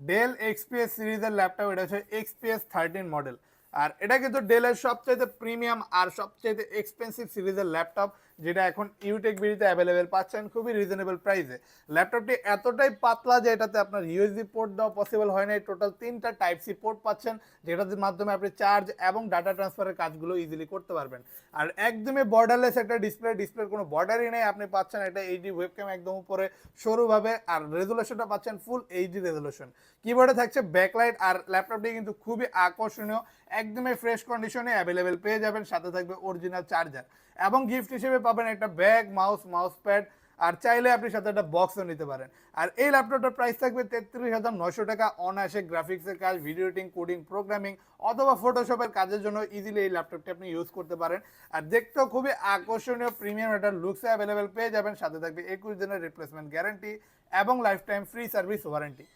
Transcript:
Del XPS সিরিজের laptop এটা হচ্ছে এক্সপিএস থার্টিন মডেল আর এটা কিন্তু ডেলের সবচাইতে প্রিমিয়াম আর সবচাইতে এক্সপেন্সিভ সিরিজের ল্যাপটপ, যেটা এখন ইউটেক বিডিতে অ্যাভেলেবেল পাচ্ছেন খুবই রিজনেবল প্রাইসে ল্যাপটপটি এতটাই পাতলা যে এটাতে আপনার ইউএসবি পোর্ট দেওয়া পসিবল হয় না টোটাল তিনটা টাইপ সি পোর্ট পাচ্ছেন, যেটার মাধ্যমে আপনি চার্জ এবং ডাটা ট্রান্সফারের কাজগুলো ইজিলি করতে পারবেন। আর একদমই বর্ডারলেস একটা ডিসপ্লে ডিসপ্লের কোনো বর্ডারই নেই। আপনি পাচ্ছেন একটা এইচডি ওয়েবক্যাম একদম উপরে সরুভাবে আর রেজুলেশনটা পাচ্ছেন ফুল এইচডি রেজুলেশন কিবোর্ডে থাকছে ব্যাকলাইট আর ল্যাপটপটি কিন্তু খুবই আকর্ষণীয়। একদমই ফ্রেশ কন্ডিশনে অ্যাভেলেবেল পেয়ে যাবেন, সাথে থাকবে অরিজিনাল চার্জার এবং গিফট হিসেবে পাবেন একটা ব্যাগ মাউস মাউস প্যাড আর চাইলে আপনি সাথে একটা বক্সও নিতে পারেন। আর এই ল্যাপটপটার প্রাইস থাকবে তেত্রিশ হাজার নশো টাকা। অনায়াসে গ্রাফিক্সের কাজ ভিডিও এডিটিং কোডিং প্রোগ্রামিং অথবা ফটোশপের কাজের জন্য ইজিলি এই ল্যাপটপটি আপনি ইউজ করতে পারেন। আর দেখতেও খুবই আকর্ষণীয় প্রিমিয়াম একটা লুকসে অ্যাভেলেবেল পেয়ে যাবেন। সাথে থাকবে একুশ দিনের রিপ্লেসমেন্ট গ্যারান্টি এবং lifetime free service warranty